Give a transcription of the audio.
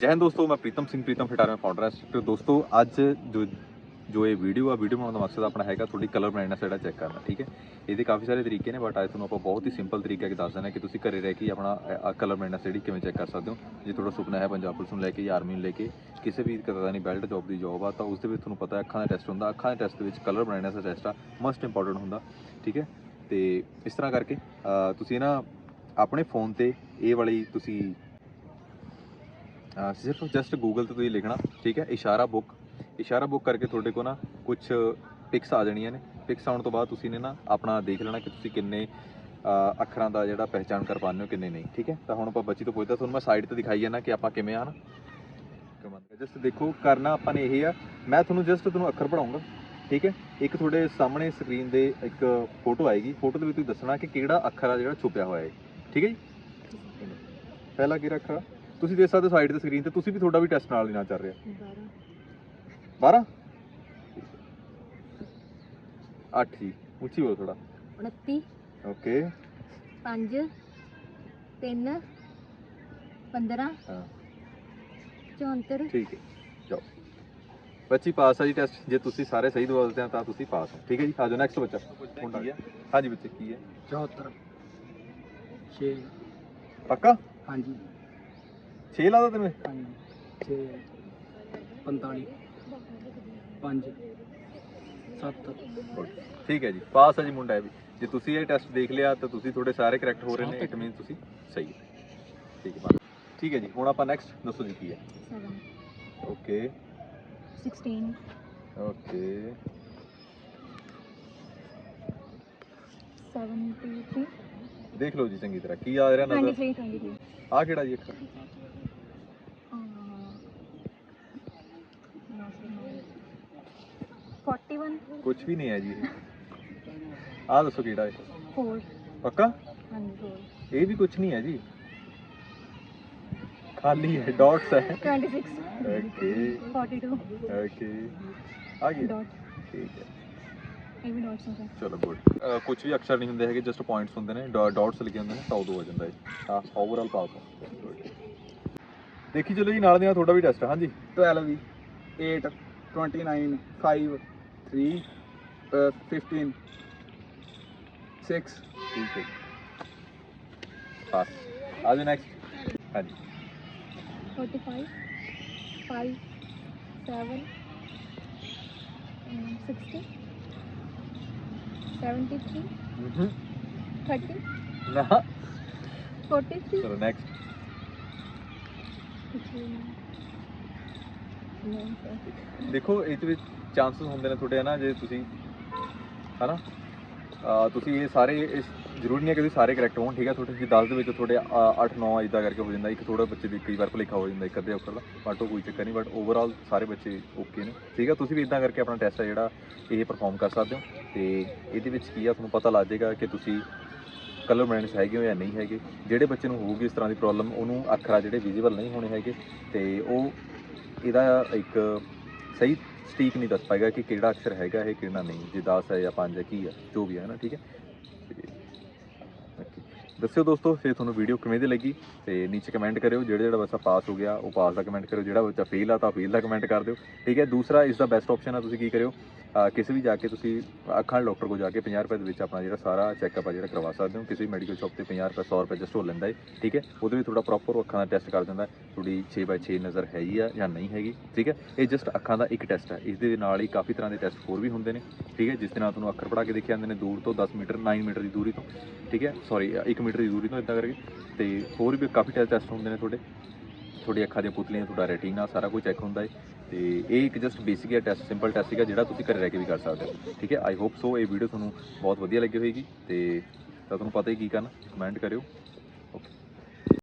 ਜੈਨ ਦੋਸਤੋ ਮੈਂ ਪ੍ਰੀਤਮ ਸਿੰਘ ਪ੍ਰੀਤਮ ਫਿਟਾਰ ਮੈਂ ਫਾਊਂਡਰ ਹਾਂ ਤੇ ਦੋਸਤੋ ਅੱਜ ਜੋ ਜੋ ਇਹ ਵੀਡੀਓ ਆ ਵੀਡੀਓ ਬਣਾਉਣ ਦਾ ਮਕਸਦ ਆਪਣਾ ਹੈਗਾ ਤੁਹਾਡੀ ਕਲਰ ਬਲਾਈਂਡਨੈਸ ਜਿਹੜਾ ਚੈੱਕ ਕਰਨਾ ਠੀਕ ਹੈ ਇਹਦੇ ਕਾਫੀ ਸਾਰੇ ਤਰੀਕੇ ਨੇ ਬਟ ਅੱਜ ਤੁਹਾਨੂੰ ਆਪਾਂ ਬਹੁਤ ਹੀ ਸਿੰਪਲ ਤਰੀਕਾ ਕਿ ਦੱਸ ਦਿੰਦੇ ਕਿ ਤੁਸੀਂ ਘਰੇ ਰਹਿ ਕੇ ਆਪਣਾ ਕਲਰ ਬਲਾਈਂਡਨੈਸ ਜਿਹੜੀ ਕਿਵੇਂ ਚੈੱਕ ਕਰ ਸਕਦੇ ਹੋ ਜੇ ਤੁਹਾਡਾ ਸੁਪਨਾ ਹੈ ਪੰਜਾਬ ਪੁਲਿਸ ਨੂੰ ਲੈ ਕੇ ਜਾਂ ਆਰਮੀ ਨੂੰ ਲੈ ਕੇ ਕਿਸੇ ਵੀ ਤਰ੍ਹਾਂ ਦੀ ਬੈਲਟ ਜੌਬ ਦੀ ਜੌਬ ਆ ਤਾਂ ਉਸ ਦੇ ਵਿੱਚ ਤੁਹਾਨੂੰ ਪਤਾ ਅੱਖਾਂ ਦਾ ਟੈਸਟ ਹੁੰਦਾ ਅੱਖਾਂ ਦੇ ਟੈਸਟ ਦੇ ਵਿੱਚ ਕਲਰ ਬਲਾਈਂਡਨੈਸ ਦਾ ਟੈਸਟ ਆ ਮਸਟ ਇੰਪੋਰਟੈਂਟ ਹੁੰਦਾ ਠੀਕ ਹੈ ਤੇ ਇਸ ਤਰ੍ਹਾਂ ਕਰਕੇ ਤੁਸੀਂ ਨਾ ਆਪਣੇ ਫੋਨ ਤੇ ਇਹ ਵਾਲੀ ਤੁਸੀਂ ਸਿਰਫ ਜਸਟ ਗੂਗਲ ਤੇ ਤੁਸੀਂ ਲਿਖਣਾ, ਠੀਕ ਹੈ? ਇਸ਼ਾਰਾ ਬੁੱਕ ਇਸ਼ਾਰਾ ਬੁੱਕ ਕਰਕੇ ਤੁਹਾਡੇ ਕੋਲ ਨਾ ਕੁਝ ਪਿਕਸ ਆ ਜਾਣੀਆਂ ਨੇ। ਪਿਕਸ ਆਉਣ ਤੋਂ ਬਾਅਦ ਤੁਸੀਂ ਨੇ ਨਾ ਆਪਣਾ ਦੇਖ ਲੈਣਾ ਕਿ ਤੁਸੀਂ ਕਿੰਨੇ ਅੱਖਰਾਂ ਦਾ ਜਿਹੜਾ ਪਹਿਚਾਨ ਕਰ ਪਾਉਂਦੇ ਹੋ, ਕਿੰਨੇ ਨਹੀਂ, ਠੀਕ ਹੈ? ਤਾਂ ਹੁਣ ਆਪਾਂ ਬੱਚੀ ਤੋਂ ਪੁੱਛਦਾ ਤੁਹਾਨੂੰ ਮੈਂ ਸਾਈਡ ਤੇ ਦਿਖਾਈ ਜਾਣਾ ਕਿ ਆਪਾਂ ਕਿਵੇਂ ਆ ਨਾ। ਜਸਟ ਦੇਖੋ, ਕਰਨਾ ਆਪਾਂ ਨੇ ਇਹ ਆ। ਮੈਂ ਤੁਹਾਨੂੰ ਜਸਟ ਤੁਹਾਨੂੰ ਅੱਖਰ ਪੜਾਉਂਗਾ ਠੀਕ ਹੈ? ਇੱਕ ਤੁਹਾਡੇ ਸਾਹਮਣੇ ਸਕਰੀਨ ਦੇ ਇੱਕ ਫੋਟੋ ਆਏਗੀ। ਫੋਟੋ ਦੇ ਵਿੱਚ ਤੁਸੀਂ ਦੱਸਣਾ ਕਿ ਕਿਹੜਾ ਅੱਖਰ ਆ ਜਿਹੜਾ ਛੁਪਿਆ ਹੋਇਆ ਹੈ, ਠੀਕ ਹੈ ਜੀ? ਪਹਿਲਾ ਕਿਹੜਾ ਅੱਖਰ ਤੁਸੀਂ ਦੇਖ ਸਕਦੇ ਸਾਈਡ ਤੇ ਸਕਰੀਨ ਤੇ ਤੁਸੀਂ ਵੀ ਤੁਹਾਡਾ ਵੀ ਟੈਸਟ ਨਾਲ ਦੀ ਨਾਲ ਚੱਲ ਰਿਹਾ। 12 8 ਜੀ ਉੱਚੀ ਬੋਲੋ ਥੋੜਾ 29 ਓਕੇ 5 3 15 ਹਾਂ। 74 ਠੀਕ ਹੈ। ਜਾਓ। ਬੱਚੀ ਪਾਸ ਆ ਜੀ ਟੈਸਟ ਜੇ ਤੁਸੀਂ ਸਾਰੇ ਸਹੀ ਦਵਾਉਂਦੇ ਆ ਤਾਂ ਤੁਸੀਂ ਪਾਸ ਹੋ। ਠੀਕ ਹੈ ਜੀ? ਆਜੋ ਨੈਕਸਟ ਬੱਚਾ। ਮੁੰਡਾ ਕੀ ਹੈ ਹਾਂਜੀ ਬੱਚੇ ਕੀ ਹੈ? 74 6 ਪੱਕਾ? ਹਾਂਜੀ। 6 ਲਾਦਾ ਤੈਨੂੰ ਹਾਂਜੀ 6 45 5 7 ਠੀਕ ਹੈ ਜੀ ਪਾਸ ਹੈ ਜੀ ਮੁੰਡਾ ਹੈ ਵੀ। ਜੇ ਤੁਸੀਂ ਇਹ ਟੈਸਟ ਦੇਖ ਲਿਆ ਤਾਂ ਤੁਸੀਂ ਤੁਹਾਡੇ ਸਾਰੇ ਕਰੈਕਟ ਹੋ ਰਹੇ ਨੇ ਇਟ ਮੀਨ ਤੁਸੀਂ ਸਹੀ ਹੈ। ਠੀਕ ਹੈ। ਠੀਕ ਹੈ ਜੀ ਹੁਣ ਆਪਾਂ ਨੈਕਸਟ ਦੱਸੋ ਜੀ ਕੀ ਹੈ। 7 ਓਕੇ 16 ਓਕੇ 73 ਦੇਖ ਲਓ ਜੀ ਚੰਗੀ ਤਰ੍ਹਾਂ ਕੀ ਆ ਰਿਹਾ ਨਜ਼ਰ? 23 23 ਆ ਕਿਹੜਾ ਜੀ ਅੱਖਰ? ਫੋਰਟੀ 41 ਕੁਝ ਵੀ ਨਹੀਂ ਹੈ ਜੀ। ਇਹ ਆ ਦੱਸੋ ਕਿਹੜਾ ਹੈ? 4 ਪੱਕਾ? ਹਾਂਜੀ 4 ਇਹ ਵੀ ਕੁਝ ਨਹੀਂ ਹੈ ਜੀ। ਖਾਲੀ ਹੈ ਡਾਟਸ ਹੈ। 26 ਓਕੇ 42 ਓਕੇ ਆ ਗਈ ਡਾਟ ਠੀਕ ਹੈ। ਇਹ ਵੀ ਡਾਟਸ ਹੈ ਚਲੋ ਗੁੱਡ ਕੁਝ ਵੀ ਅਕਸ਼ਰ ਨਹੀਂ ਹੁੰਦੇ ਹੈਗੇ ਜਸਟ ਪੁਆਇੰਟਸ ਹੁੰਦੇ ਨੇ। ਡਾਟਸ ਲਿਖੇ ਹੁੰਦੇ ਨੇ ਤਾਂ ਉਦੋਂ ਹੋ ਜਾਂਦਾ ਹੈ। ਹਾਂ ਓਵਰਆਲ ਪਾਸ ਹੋ ਦੇਖੀ ਚਲੋ ਜੀ ਨਾਲ ਦੀ ਨਾਲ ਤੁਹਾਡਾ ਵੀ ਟੈਸਟ ਹਾਂਜੀ। 12 8 29 5 3, uh, 15, 6, 3, Pass. Are you next? Hadi. 45, 5, 7, mm, 60, 73, mm-hmm. 30, no. 43. So next. 15, 19, 19. देखो इतने ਚਾਂਸਸ ਹੁੰਦੇ ਨੇ ਤੁਹਾਡੇ, ਹਨਾ, ਜੇ ਤੁਸੀਂ, ਹਨਾ? ਅਹ, ਤੁਸੀਂ ਇਹ ਸਾਰੇ, ਇਸ, ਜ਼ਰੂਰੀ ਨਹੀਂ ਹੈ ਕਿ ਤੁਸੀਂ ਸਾਰੇ ਕਰੈਕਟ ਹੋਣ, ਠੀਕ ਹੈ? ਤੁਹਾਡੇ ਜੀ 10 ਦੇ ਵਿੱਚ ਤੁਹਾਡੇ 8 9 ਇਦਾਂ ਕਰਕੇ ਹੋ ਜਾਂਦਾ, ਇੱਕ ਥੋੜਾ ਬੱਚੇ ਦੀ ਕਈ ਵਾਰ ਭੁਲੇਖਾ ਹੋ ਜਾਂਦਾ, ਇੱਕ ਅੱਧੇ ਅੱਖਰ ਦਾ ਬਟ ਉਹ ਕੋਈ ਚੱਕਰ ਨਹੀਂ, ਬਟ ਓਵਰਆਲ ਸਾਰੇ ਬੱਚੇ ਓਕੇ ਨੇ, ਠੀਕ ਹੈ? ਤੁਸੀਂ ਵੀ ਇਦਾਂ ਕਰਕੇ ਆਪਣਾ ਟੈਸਟ ਹੈ ਜਿਹੜਾ, ਇਹ ਪਰਫਾਰਮ ਕਰ ਸਕਦੇ ਹੋ, ਤੇ ਇਹਦੇ ਵਿੱਚ ਕੀ ਆ, ਤੁਹਾਨੂੰ ਪਤਾ ਲੱਗ ਜਾਏਗਾ ਕਿ ਤੁਸੀਂ ਕਲਰ ਬਲਾਈਂਡਸ ਹੈਗੇ ਹੋ ਜਾਂ ਨਹੀਂ ਹੈਗੇ, ਜਿਹੜੇ ਬੱਚੇ ਨੂੰ ਹੋਊਗੀ ਇਸ ਤਰ੍ਹਾਂ ਦੀ ਪ੍ਰੋਬਲਮ ਉਹਨੂੰ ਅੱਖਰ ਆ ਜਿਹੜੇ ਵਿਜ਼ੀਬਲ ਨਹੀਂ ਹੋਣੇ ਹੈਗੇ, ਤੇ ਉਹ, ਇਹਦਾ ਇੱਕ ਸਹੀ ਸਟੀਕ ਨਹੀਂ ਦੱਸ ਪਾਏਗਾ ਕਿ ਕਿਹੜਾ ਅਕਸ਼ਰ ਹੈਗਾ ਇਹ, ਕਿਹੜਾ ਨਹੀਂ, ਜੇ 10 ਹੈ ਜਾਂ 5 ਹੈ, ਕੀ ਹੈ, ਜੋ ਵੀ ਹੈ ਨਾ, ਠੀਕ ਹੈ? ਦੱਸਿਓ ਦੋਸਤੋ, ਫਿਰ ਤੁਹਾਨੂੰ ਵੀਡੀਓ ਕਿਵੇਂ ਦੀ ਲੱਗੀ? ਤੇ ਨੀਚੇ ਕਮੈਂਟ ਕਰਿਓ, ਜਿਹੜਾ ਜਿਹੜਾ ਬੱਚਾ ਪਾਸ ਹੋ ਗਿਆ, ਉਹ ਪਾਸ ਦਾ ਕਮੈਂਟ ਕਰਿਓ, ਜਿਹੜਾ ਬੱਚਾ ਫੇਲ ਆ ਤਾਂ ਫੇਲ ਦਾ ਕਮੈਂਟ ਕਰ ਦਿਓ, ਠੀਕ ਹੈ? ਦੂਸਰਾ ਇਸ ਦਾ ਬੈਸਟ ਆਪਸ਼ਨ ਆ, ਤੁਸੀਂ ਕੀ ਕਰਿਓ? ਕਿਸੇ ਵੀ ਜਾ ਕੇ ਤੁਸੀਂ ਅੱਖਾਂ ਦੇ ਡਾਕਟਰ ਕੋਲ ਜਾ ਕੇ 50 ਰੁਪਏ ਦੇ ਵਿੱਚ ਆਪਣਾ ਜਿਹੜਾ ਸਾਰਾ ਚੈੱਕਅਪ ਆ ਜਿਹੜਾ ਕਰਵਾ ਸਕਦੇ ਹੋ। ਕਿਸੇ ਵੀ ਮੈਡੀਕਲ ਸ਼ਾਪ ਤੇ 50 ਰੁਪਏ 100 ਰੁਪਏ ਜਸਟ ਹੋ ਲੈਂਦਾ ਹੈ ਠੀਕ ਹੈ? ਉਹਦੇ ਵਿੱਚ ਤੁਹਾਡਾ ਪ੍ਰੋਪਰ ਅੱਖਾਂ ਦਾ ਟੈਸਟ ਕਰ ਦਿੰਦਾ ਹੈ ਤੁਹਾਡੀ 6x6 ਨਜ਼ਰ ਹੈਗੀ ਆ ਜਾਂ ਨਹੀਂ ਹੈਗੀ, ਠੀਕ ਹੈ? ਇਹ ਜਸਟ ਅੱਖਾਂ ਦਾ ਇੱਕ ਟੈਸਟ ਹੈ ਇਸ ਦੇ ਨਾਲ ਹੀ ਕਾਫੀ ਤਰ੍ਹਾਂ ਦੇ ਟੈਸਟ ਹੋਰ ਵੀ ਹੁੰਦੇ ਨੇ, ਠੀਕ ਹੈ? ਜਿਸ ਦੇ ਨਾਲ ਤੁਹਾਨੂੰ ਅੱਖਰ ਪੜਾ ਕੇ ਦੇਖੇ ਜਾਂਦੇ ਨੇ, ਦੂਰ ਤੋਂ 10 ਮੀਟਰ 9 ਮੀਟਰ ਦੀ ਦੂਰੀ ਤੋਂ, ਠੀਕ ਹੈ? ਸੌਰੀ 1 ਮੀਟਰ ਦੀ ਦੂਰੀ ਤੋਂ ਇਦਾਂ ਕਰਕੇ। ਤੇ ਹੋਰ ਵੀ ਕਾਫੀ ਟੈਸਟ ਹੁੰਦੇ ਨੇ ਤੁਹਾਡੇ। ਤੁਹਾਡੀ ਅੱਖਾਂ ਦੀਆਂ ਪੁਤਲੀਆਂ, ਤੁਹਾਡਾ ਰੈਟੀਨਾ ਸਾਰਾ ਕੁਝ ਚੈੱਕ ਹੁੰਦਾ ਹੈ ਤੇ ਇਹ ਇੱਕ ਜਸਟ ਬੇਸਿਕ ਹੈ ਟੈਸਟ ਸਿੰਪਲ ਟੈਸਟ ਸੀਗਾ ਜਿਹੜਾ ਤੁਸੀਂ ਘਰੇ ਰਹਿ ਕੇ ਵੀ ਕਰ ਸਕਦੇ ਹੋ। ਠੀਕ ਹੈ? ਆਈ ਹੋਪ ਸੋ ਇਹ ਵੀਡੀਓ ਤੁਹਾਨੂੰ ਬਹੁਤ ਵਧੀਆ ਲੱਗੀ ਹੋਏਗੀ ਤੇ ਤਾਂ ਤੁਹਾਨੂੰ ਪਤਾ ਹੀ ਕੀ ਕਰਨਾ ਕਮੈਂਟ ਕਰਿਓ।